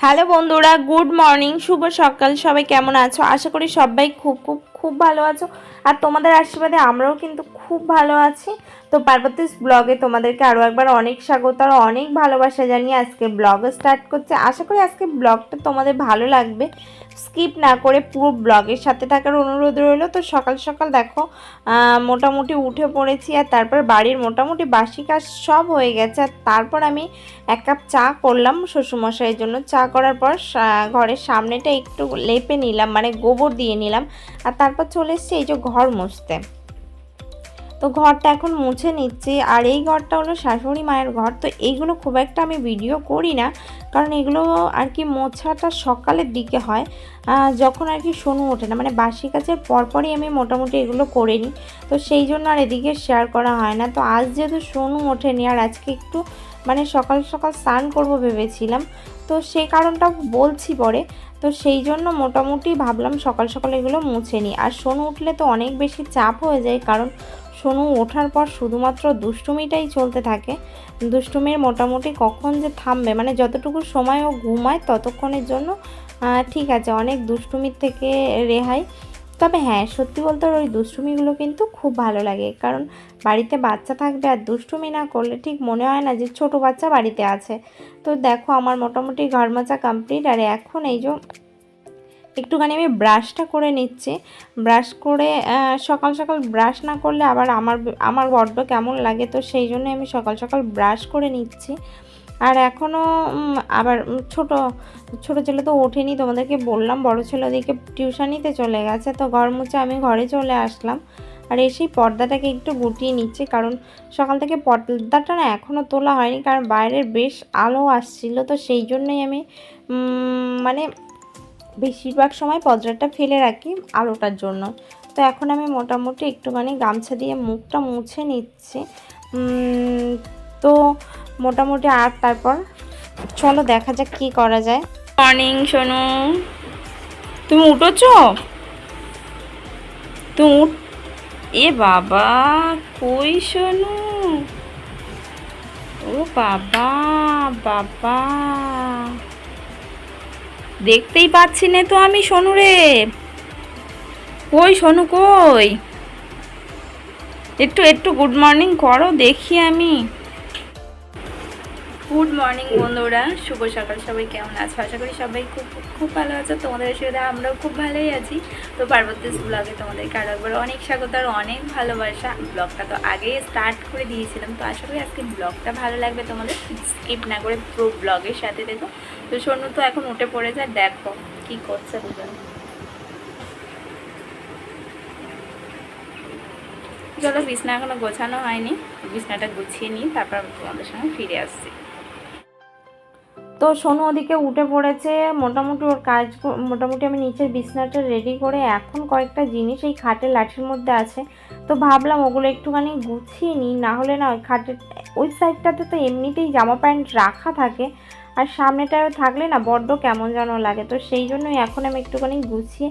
Hello বন্ধুরা good morning শুভ সকাল। সবাই কেমন আছো? আশা করি সবাই খুব খুব খুব ভালো আছো। আর তোমাদের আশীর্বাদে আমরাও কিন্তু খুব ভালো আছি। তো পার্বতীস ব্লগে তোমাদেরকে আরও একবার অনেক স্বাগত আর অনেক ভালোবাসা জানিয়ে আজকে ব্লগ স্টার্ট করছে। আশা করি আজকে ব্লগটা তোমাদের ভালো লাগবে। স্কিপ না করে পুরো ব্লগের সাথে থাকার অনুরোধ রইল। তো সকাল সকাল দেখো মোটামুটি উঠে পড়েছি আর তারপর বাড়ির মোটামুটি বাসি কাজ সব হয়ে গেছে। আর তারপর আমি এক কাপ চা করলাম শ্বশুরমশাইয়ের জন্য। চা করার পর ঘরের সামনেটা একটু লেপে নিলাম মানে গোবর দিয়ে নিলাম। আর তারপর চলে এসেছি এই যে ঘর মুছতে। তো ঘরটা এখন মুছে নিচ্ছি। আর এই ঘরটা হলো শাশুড়ি মায়ের ঘর। তো এইগুলো খুব একটা আমি ভিডিও করি না। কারণ এগুলো আর কি মোছাটা সকালের দিকে হয়। যখন আর কি শোনু ওঠে না। মানে বাসি কাজের পরপরই আমি মোটামুটি এগুলো করে নিই। তো সেই জন্য আর এদিকে শেয়ার করা হয় না। তো আজ যেহেতু শোনু ওঠেনি, আর আজকে একটু মানে সকাল সকাল স্নান করব ভেবেছিলাম। তো সেই কারণটা বলছি পরে। তো সেই জন্য মোটামুটি ভাবলাম সকাল সকাল এগুলো মুছে নিই। আর সোনু উঠলে তো অনেক বেশি চাপ হয়ে যায়, কারণ সোনু ওঠার পর শুধুমাত্র দুষ্টুমিটাই চলতে থাকে। দুষ্টুমির মোটামুটি কখন যে থামবে মানে যতটুকু সময় ও ঘুমায় ততক্ষণের জন্য ঠিক আছে, অনেক দুষ্টুমির থেকে রেহাই। তবে হ্যাঁ সত্যি বলতে ওই দুষ্টুমিগুলো কিন্তু খুব ভালো লাগে। কারণ বাড়িতে বাচ্চা থাকবে আর দুষ্টুমি না করলে ঠিক মনে হয় না যে ছোট বাচ্চা বাড়িতে আছে। তো দেখো আমার মোটামুটি ঘর মোছা কমপ্লিট আর এখন এই যে একটুখানি আমি ব্রাশটা করে নিচ্ছি। ব্রাশ করে সকাল সকাল ব্রাশ না করলে আবার আমার আমার বড্ড কেমন লাগে। তো সেই জন্য আমি সকাল সকাল ব্রাশ করে নিচ্ছি। আর এখনও আবার ছোট ছোট ছেলে তো ওঠেনি, তোমাদেরকে বললাম, বড় ছেলে ওদিকে টিউশনিতে চলে গেছে, তো ঘর মুছে আমি ঘরে চলে আসলাম। আর এসেই পর্দাটাকে একটু গুটিয়ে নিচ্ছে, কারণ সকাল থেকে পর্দাটা না এখনও তোলা হয়নি, কারণ বাইরের বেশ আলো আসছিল, তো সেই জন্যই আমি মানে বেশিরভাগ সময় পর্দাটা ফেলে রাখি আলোটার জন্য। তো এখন আমি মোটামুটি একটুখানি গামছা দিয়ে মুখটা মুছে নিচ্ছি। তো মোটামুটি আর তারপর চলো দেখা যাক কি করা যায়। মর্নিং সোনু। তুমি উঠোছ? তুমি উঠ এ বাবা, কই সোনু? ও বাবা বাবা। দেখতেই পাচ্ছি না তো আমি সোনু রে। কই সোনু, কই? একটু একটু গুড মর্নিং করো, দেখি আমি। গুড মর্নিং বন্ধুরা, শুভ সকাল। সবাই কেমন আছো? আশা করি সবাই খুব খুব ভালো আছো। তোমাদের আশীর্বাদে আমরাও খুব ভালোই আছি। তো পার্বতীস ব্লগে তোমাদেরকে আরও একবার অনেক স্বাগত আর অনেক ভালোবাসা। ব্লগটা তো আগেই স্টার্ট করে দিয়েছিলাম। তো আশা করি আজকে ব্লগটা ভালো লাগবে তোমাদের। স্কিপ না করে পুরো ব্লগের সাথে দেখো তো সোনু তো এখন উঠে পড়ে আর দেখো কি করছে দুজন। চলো বিছনা এখনও গোছানো হয়নি। বিছনাটা গুছিয়ে নিই, তারপর তোমাদের সঙ্গে ফিরে আসছি। তো সোনু ওদিকে উঠে পড়েছে। মোটামুটি ওর কাজ মোটামুটি আমি নিচের বিছনাটা রেডি করে এখন কয়েকটা জিনিস এই খাটের লাঠির মধ্যে আছে। তো ভাবলাম ওগুলো একটুখানি গুছিয়ে নিই, না হলে না ওই খাটের, ওই সাইডটাতে তো এমনিতেই জামা প্যান্ট রাখা থাকে। আর সামনেটায় থাকলে না বড্ড কেমন যেন লাগে। তো সেই জন্যই এখন আমি একটুখানি গুছিয়ে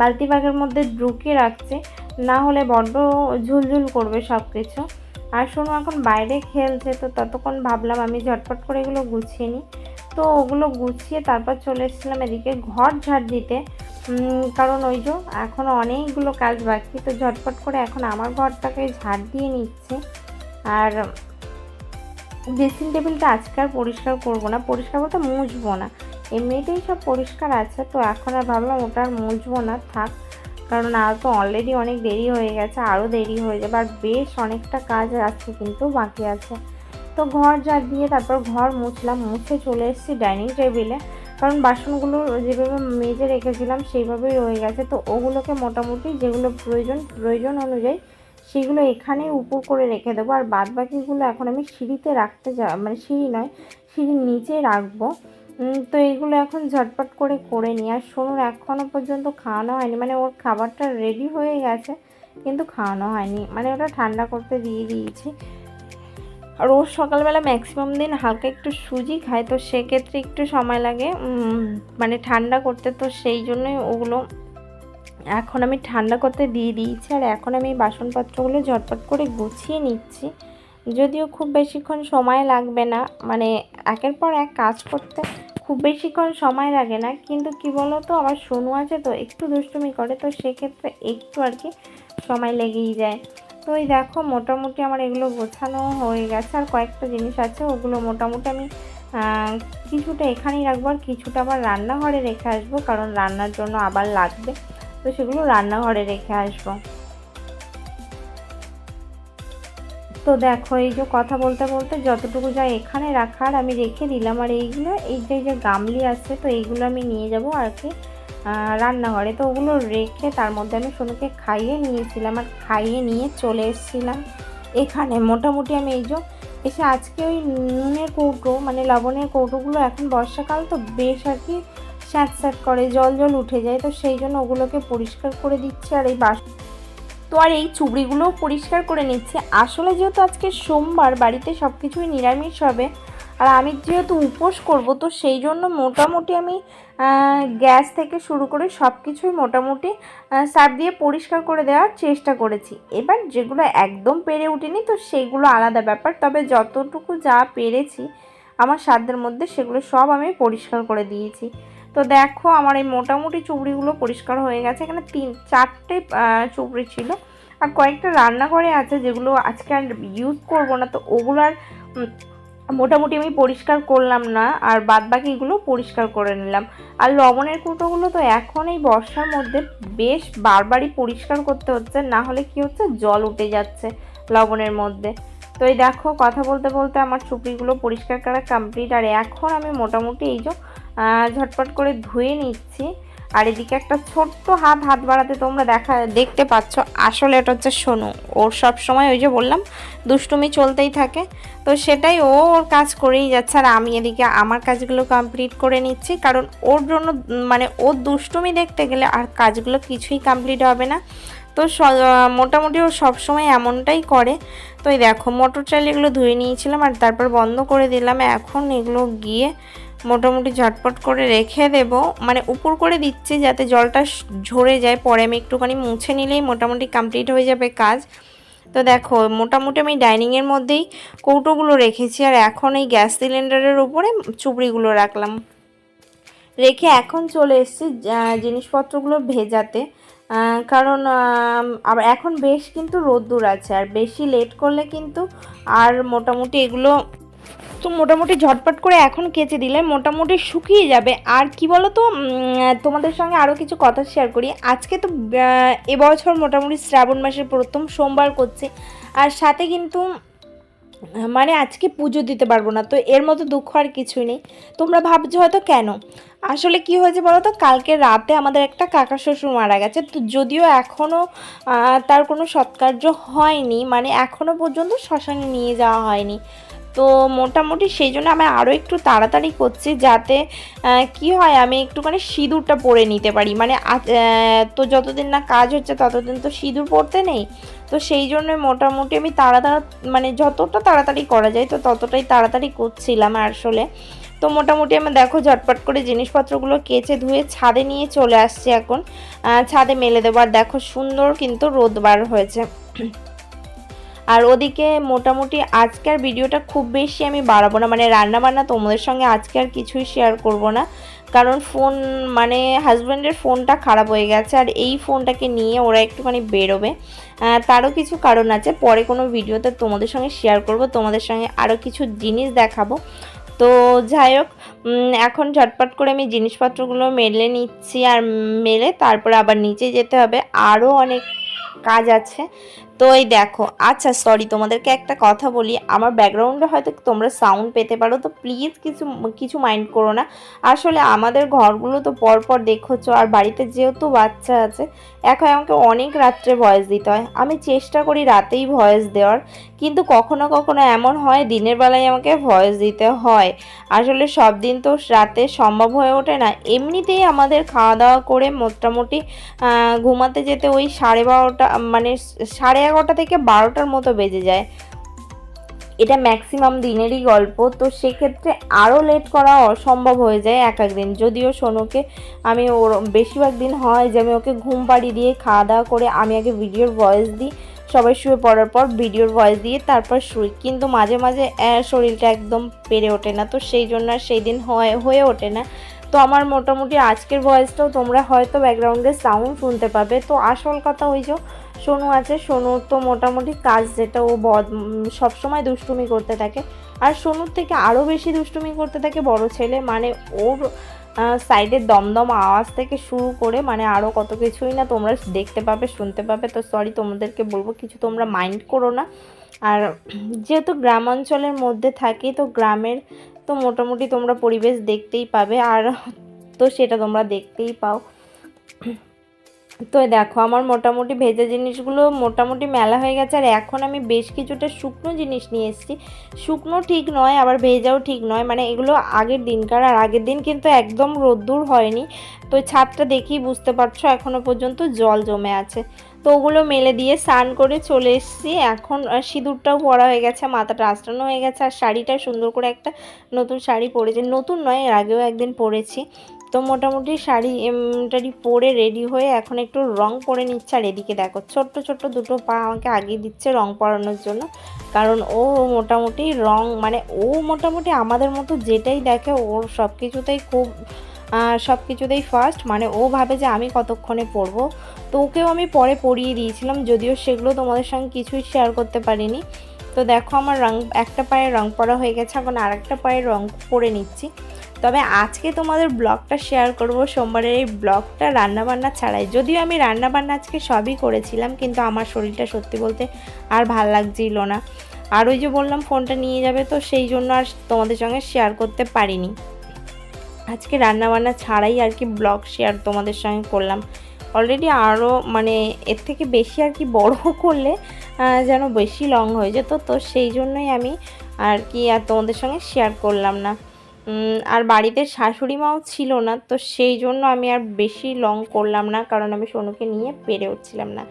বালতি ব্যাগের মধ্যে ঢুকিয়ে রাখছি। না হলে বড্ড ঝুলঝুল করবে সব কিছু আর শোনো এখন বাইরে খেলছে, তো ততক্ষণ ভাবলাম আমি ঝটপট করে এগুলো গুছিয়ে নিই। তো ওগুলো গুছিয়ে তারপর চলে এসেছিলাম এদিকে ঘর ঝাড় দিতে। কারণ ওই যে এখনও অনেকগুলো কাজ বাকি, তো ঝটপট করে এখন আমার ঘরটাকে ঝাড় দিয়ে নিচ্ছে। আর ড্রেসিং টেবিলটা আজকে আর পরিষ্কার করব না, পরিষ্কার বলতে মুছবো না। এমনিতেই সব পরিষ্কার আছে, তো এখন আর ভাবলাম ওটা আর মুছবো না, থাক। কারণ আর তো অলরেডি অনেক দেরি হয়ে গেছে আরও দেরি হয়ে যাবে, আর বেশ অনেকটা কাজ আছে কিন্তু বাকি আছে। তো ঘর যা দিয়ে তারপর ঘর মুছলাম, মুছে চলে এসেছি ডাইনিং টেবিলে। কারণ বাসনগুলো যেভাবে মেজে রেখেছিলাম সেইভাবেই রয়ে গেছে। তো ওগুলোকে মোটামুটি যেগুলো প্রয়োজন প্রয়োজন অনুযায়ী সেগুলো এখানে উপর করে রেখে দেবো। আর বাদ বাকিগুলো এখন আমি সিঁড়িতে রাখতে যা মানে সিঁড়ি নয়, সিঁড়ির নিচে রাখব। তো এগুলো এখন ঝটপট করে করে নিই। আর সোনুর এখনও পর্যন্ত খাওয়ানো হয়নি। মানে ওর খাবারটা রেডি হয়ে গেছে, কিন্তু খাওয়ানো হয়নি। মানে ওটা ঠান্ডা করতে দিয়ে দিয়েছি। ওর সকালবেলা ম্যাক্সিমাম দিন হালকা একটু সুজি খায়, তো সেক্ষেত্রে একটু সময় লাগে। মানে ঠান্ডা করতে, তো সেই জন্যই ওগুলো এখন আমি ঠান্ডা করতে দিয়ে দিয়েছি। আর এখন আমি বাসনপত্রগুলো ঝটপট করে গুছিয়ে নিচ্ছি। যদিও খুব বেশিক্ষণ সময় লাগবে না মানে একের পর এক কাজ করতে খুব বেশিক্ষণ সময় লাগে না। কিন্তু কি বলো তো আবার সোনু আছে তো, একটু দুষ্টুমি করে, তো সেক্ষেত্রে একটু আর কি সময় লেগেই যায়। তো ওই দেখো মোটামুটি আমার এগুলো গোছানো হয়ে গেছে আর কয়েকটা জিনিস আছে, ওগুলো মোটামুটি আমি কিছুটা এখানেই রাখব আর কিছুটা আবার রান্নাঘরে রেখে আসব কারণ রান্নার জন্য আবার লাগবে। তো সেগুলো রান্নাঘরে রেখে আসব। তো দেখো এই যে কথা বলতে বলতে যতটুকু যা এখানে রাখার আমি রেখে দিলাম আর এইগুলো, এই যে এই যে গামলি আছে তো এইগুলো আমি নিয়ে যাব আর কি। রান্নাঘরে। তো ওগুলো রেখে তার মধ্যে আমি সোনুকে খাইয়ে নিয়েছিলাম আর খাইয়ে নিয়ে চলে এসেছিলাম এখানে। মোটামুটি আমি এই যে এসে আজকে ওই নুনের কৌটো মানে লবণের কৌটোগুলো এখন বর্ষাকাল তো বেশ আর কি স্যাঁত স্যাঁত করে, জল জল উঠে যায়। তো সেই জন্য ওগুলোকে পরিষ্কার করে দিচ্ছি আর এই বাস তো আর এই চুবড়িগুলোও পরিষ্কার করে নিচ্ছে। আসলে যেহেতু আজকে সোমবার, বাড়িতে সব কিছুই নিরামিষ হবে আর আমি যেহেতু উপোস করব, তো সেই জন্য মোটামুটি আমি গ্যাস থেকে শুরু করে সব কিছুই মোটামুটি সার্ফ দিয়ে পরিষ্কার করে দেওয়ার চেষ্টা করেছি। এবার যেগুলো একদম পেরে উঠিনি, তো সেগুলো আলাদা ব্যাপার। তবে যতটুকু যা পেরেছি, আমার সাধ্যের মধ্যে সেগুলো সব আমি পরিষ্কার করে দিয়েছি। তো দেখো, আমার এই মোটামুটি চুবড়িগুলো পরিষ্কার হয়ে গেছে। এখানে তিন, চারটে চুবড়ি ছিল। আর কয়েকটা রান্নাঘরে আছে, যেগুলো আজকে আর ইউজ করব না। তো ওগুলো আর মোটামুটি আমি পরিষ্কার করলাম না, আর বাদ বাকিগুলো পরিষ্কার করে নিলাম। আর লবণের কুটোগুলো তো এখন এই বর্ষার মধ্যে বেশ বারবারই পরিষ্কার করতে হচ্ছে, না হলে কি হচ্ছে? জল উঠে যাচ্ছে লবণের মধ্যে। তো এই দেখো, কথা বলতে বলতে আমার চুপড়িগুলো পরিষ্কার করা কমপ্লিট আর এখন আমি মোটামুটি এই যে ঝটপট করে ধুয়ে নিচ্ছি। আর এদিকে একটা ছোট্ট হাত হাত বাড়াতে তোমরা দেখা, দেখতে পাচ্ছ। আসলে এটা হচ্ছে সোনু। ওর সব সময় ওই যে বললাম, দুষ্টুমি চলতেই থাকে। তো সেটাই ও ওর কাজ করেই যাচ্ছে। আর আমি এদিকে আমার কাজগুলো কমপ্লিট করে নিচ্ছি। কারণ ওর জন্য মানে ওর দুষ্টুমি দেখতে গেলে আর কাজগুলো কিছুই কমপ্লিট হবে না। তো মোটামুটি ও সবসময় এমনটাই করে। তো এই দেখো, মোটর চাল এগুলো ধুয়ে নিয়েছিলাম আর তারপর বন্ধ করে দিলাম। এখন এগুলো গিয়ে মোটামুটি ঝটপট করে রেখে দেব। মানে উপর করে দিচ্ছি যাতে জলটা ঝরে যায়। পরে আমি একটুখানি মুছে নিলেই মোটামুটি কমপ্লিট হয়ে যাবে কাজ। তো দেখো, মোটামুটি আমি ডাইনিংয়ের মধ্যেই কৌটোগুলো রেখেছি। আর এখন এই গ্যাস সিলিন্ডারের উপরে চুবড়িগুলো রাখলাম। রেখে এখন চলে এসেছি জিনিসপত্রগুলো ভেজাতে। কারণ আবার এখন বেশ কিন্তু রোদ্দুর আছে। আর বেশি লেট করলে কিন্তু আর মোটামুটি এগুলো তো মোটামুটি ঝটপট করে এখন কেচে দিলে মোটামুটি শুকিয়ে যাবে। আর কি বলো তো তোমাদের সঙ্গে আরও কিছু কথা শেয়ার করি। আজকে তো এবছর মোটামুটি শ্রাবণ মাসের প্রথম সোমবার করছে। আর সাথে কিন্তু মানে আজকে পুজো দিতে পারব না, তো এর মতো দুঃখ আর কিছুই নেই। তোমরা ভাবছ হয়তো কেন? আসলে কি হয়েছে বলো তো কালকে রাতে আমাদের একটা কাকা শ্বশুর মারা গেছে। তো যদিও এখনও তার কোনো সৎকার্য হয়নি মানে এখনও পর্যন্ত শ্মশানে নিয়ে যাওয়া হয়নি। তো মোটামুটি সেই জন্য আমি আরও একটু তাড়াতাড়ি করছি যাতে কি হয়, আমি একটুখানি সিঁদুরটা পরে নিতে পারি। মানে তো যতদিন না কাজ হচ্ছে ততদিন তো সিঁদুর পরতে নেই। তো সেই জন্য মোটামুটি আমি তাড়াতাড়ি মানে যতটা তাড়াতাড়ি করা যায় তো ততটাই তাড়াতাড়ি করছিলাম আসলে। তো মোটামুটি আমি দেখো ঝটপট করে জিনিসপত্রগুলো কেচে ধুয়ে ছাদে নিয়ে চলে আসছি এখন। ছাদে মেলে দেবো। আর দেখো সুন্দর কিন্তু রোদ বার হয়েছে। আর ওদিকে মোটামুটি আজকের ভিডিওটা খুব বেশি আমি বাড়াবো না মানে রান্না বান্না তোমাদের সঙ্গে আজকে আর কিছুই শেয়ার করব না। কারণ ফোন মানে হাজব্যান্ডের ফোনটা খারাপ হয়ে গেছে আর এই ফোনটাকে নিয়ে ওরা একটুখানি বেরোবে। তারও কিছু কারণ আছে, পরে কোনো ভিডিওতে তোমাদের সঙ্গে শেয়ার করব, তোমাদের সঙ্গে আরও কিছু জিনিস দেখাবো। তো যাই হোক এখন ঝটপট করে আমি জিনিসপত্রগুলো মেলে নিচ্ছি আর মেলে তারপরে আবার নিচে যেতে হবে। আরও অনেক কাজ আছে। তো এই দেখো আচ্ছা সরি তোমাদেরকে একটা কথা বলি। আমার ব্যাকগ্রাউন্ডে হয়তো তোমরা সাউন্ড পেতে পারো, তো প্লিজ কিছু কিছু মাইন্ড করো না। আসলে আমাদের ঘরগুলো তো পরপর দেখছ, আর বাড়িতে যেহেতু বাচ্চা আছে, এখন আমাকে অনেক রাত্রে ভয়েস দিতে হয়। আমি চেষ্টা করি রাতেই ভয়েস দেওয়ার, কিন্তু কখনো কখনো এমন হয়, দিনের বেলায় আমাকে ভয়েস দিতে হয়। আসলে সব দিন তো রাতে সম্ভব হয়ে ওঠে না। এমনিতেই আমাদের খাওয়া দাওয়া করে মোটামুটি ঘুমাতে যেতে ওই সাড়ে বারোটা মানে সাড়ে এগারোটা থেকে বারোটার মতো বেজে যায়। এটা ম্যাক্সিমাম দিনেরই গল্প। তো সেক্ষেত্রে আরও লেট করা অসম্ভব হয়ে যায় এক এক দিন। যদিও সোনুকে আমি ওর বেশিরভাগ দিন হয় যে আমি ওকে ঘুম পাড়ি দিয়ে খাওয়া দাওয়া করে আমি আগে ভিডিওর ভয়েস দিই। সবাই শুয়ে পড়ার পর ভিডিওর ভয়েস দিয়ে তারপর শুই। কিন্তু মাঝে মাঝে শরীরটা একদম পেরে ওঠে না। তো সেই জন্য আর সেই দিন হয়, হয়ে ওঠে না। তো আমার মোটামুটি আজকের ভয়েসটাও তোমরা হয়তো ব্যাকগ্রাউন্ডে সাউন্ড শুনতে পাবে। তো আসল কথা ওই যে সোনু আছে, সোনুর তো মোটামুটি কাজ যেটা ও বদ সবসময় দুষ্টুমি করতে থাকে। আর সোনুর থেকে আরও বেশি দুষ্টুমি করতে থাকে বড় ছেলে। মানে ওর সাইডের দমদম আওয়াজ থেকে শুরু করে মানে আরও কত কিছুই না তোমরা দেখতে পাবে, শুনতে পাবে। তো সরি তোমাদেরকে বলব, কিছু তোমরা মাইন্ড করো না। আর যেহেতু গ্রাম অঞ্চলের মধ্যে থাকি, তো গ্রামের তো মোটামুটি তোমরা পরিবেশ দেখতেই পাবে। আর তো সেটা তোমরা দেখতেই পাও। তো দেখো, আমার মোটামুটি ভেজা জিনিসগুলো মোটামুটি মেলা হয়ে গেছে আর এখন আমি বেশ কিছুটা শুকনো জিনিস নিয়ে এসেছি। শুকনো ঠিক নয়, আবার ভেজাও ঠিক নয়। মানে এগুলো আগের দিনকার আর আগের দিন কিন্তু একদম রোদ্দুর হয়নি। তো ছাদটা দেখেই বুঝতে পারছ এখনও পর্যন্ত জল জমে আছে। তো ওগুলো মেলে দিয়ে স্নান করে চলে এসেছি। এখন সিঁদুরটাও পরা হয়ে গেছে, মাথাটা আঁচড়ানো হয়ে গেছে। আর শাড়িটা সুন্দর করে একটা নতুন শাড়ি পরেছি। নতুন নয়, এর আগেও একদিন পরেছি। তো মোটামুটি শাড়ি টাড়ি পরে রেডি হয়ে এখন একটু রং পরে নিচ্ছে আর এদিকে দেখো, ছোট্ট ছোট্ট দুটো পা আমাকে আগিয়ে দিচ্ছে রং পরানোর জন্য। কারণ ও মোটামুটি রং মানে ও মোটামুটি আমাদের মতো যেটাই দেখে, ওর সব কিছুতেই খুব সব কিছুতেই ফার্স্ট মানে ও ভাবে যে আমি কতক্ষণে পরবো। তো ওকেও আমি পরে পরিয়ে দিয়েছিলাম, যদিও সেগুলো তোমাদের সঙ্গে কিছুই শেয়ার করতে পারিনি। তো দেখো আমার রং, একটা পায়ে রং পরা হয়ে গেছে, এখন আর একটা পায়ে রং পরে নিচ্ছি। তবে আজকে তোমাদের ব্লগটা শেয়ার করব। সোমবারের এই ব্লগটা রান্নাবান্না ছাড়াই। যদিও আমি রান্নাবান্না আজকে সবই করেছিলাম, কিন্তু আমার শরীরটা সত্যি বলতে আর ভালো লাগছিল না। আর ওই যে বললাম, ফোনটা নিয়ে যাবে তো, সেই জন্য আর তোমাদের সঙ্গে শেয়ার করতে পারিনি। আজকে রান্নাবান্না ছাড়াই আর কি ব্লগ শেয়ার তোমাদের সঙ্গে করলাম। অলরেডি আরও মানে এর থেকে বেশি আর কি বড় করলে যেন বেশি লং হয়ে যেত, তো সেই জন্যই আমি আর কি আর তোমাদের সঙ্গে শেয়ার করলাম না। আর বাড়িতে শাশুড়ি মাও ছিল না, তো সেই জন্য আমি আর বেশি লং করলাম না, কারণ আমি সোনুকে নিয়ে পেরে উঠছিলাম না।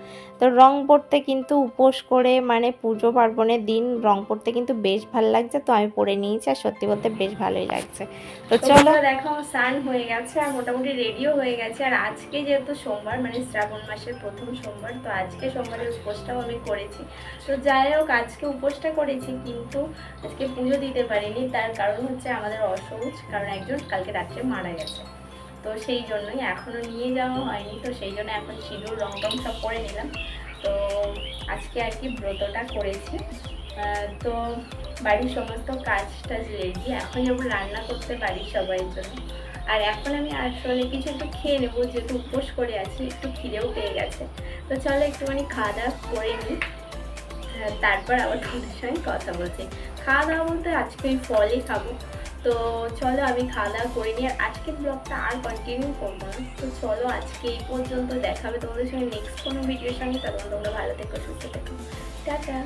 তো রং পড়তে কিন্তু উপোস করে মানে পুজো পার্বণের দিন রং পড়তে কিন্তু বেশ ভালো লাগছে। তো আমি পরে নিয়েছি আর সত্যি বলতে বেশ ভালোই লাগছে। তো চলো। দেখো স্নান হয়ে গেছে আর মোটামুটি রেডিও হয়ে গেছে। আর আজকে যেহেতু সোমবার মানে শ্রাবণ মাসের প্রথম সোমবার তো আজকে সোমবারের উপোসটাও আমি করেছি। তো যাই হোক আজকে উপোসটা করেছি কিন্তু আজকে পুজো দিতে পারিনি। তার কারণ হচ্ছে আমাদের অসহজ কারণ একজন কালকে রাত্রে মারা গেছে। তো সেই জন্যই এখনও নিয়ে যাওয়া হয়নি, তো সেই জন্য এখন সিঁদুর রং টং সব করে নিলাম। তো আজকে আর কি ব্রতটা করেছি। তো বাড়ির সমস্ত কাজ টাজ রেডি এখন যাব রান্না করতে পারি সবাই জন্য। আর এখন আমি আসলে কিছু একটু খেয়ে নেব, যেহেতু উপোস করে আছি, একটু খিদেও পেয়ে গেছে। তো চলো একটুখানি খাওয়া দাওয়া করে নিই। তারপর আবার তোমাদের সঙ্গে কথা বলছি। খাওয়া দাওয়া বলতে আজকে ওই ফলই খাব। তো চলো আমি খাওয়া দাওয়া করে নিয়ে আজকের ব্লগটা আর কন্টিনিউ করব তো চলো আজকে এই পর্যন্ত দেখাবে তোমাদের সঙ্গে নেক্সট কোনো ভিডিওর সঙ্গে। তখন তোমরা ভালো থেকো, সুস্থ থেকো। টাটা।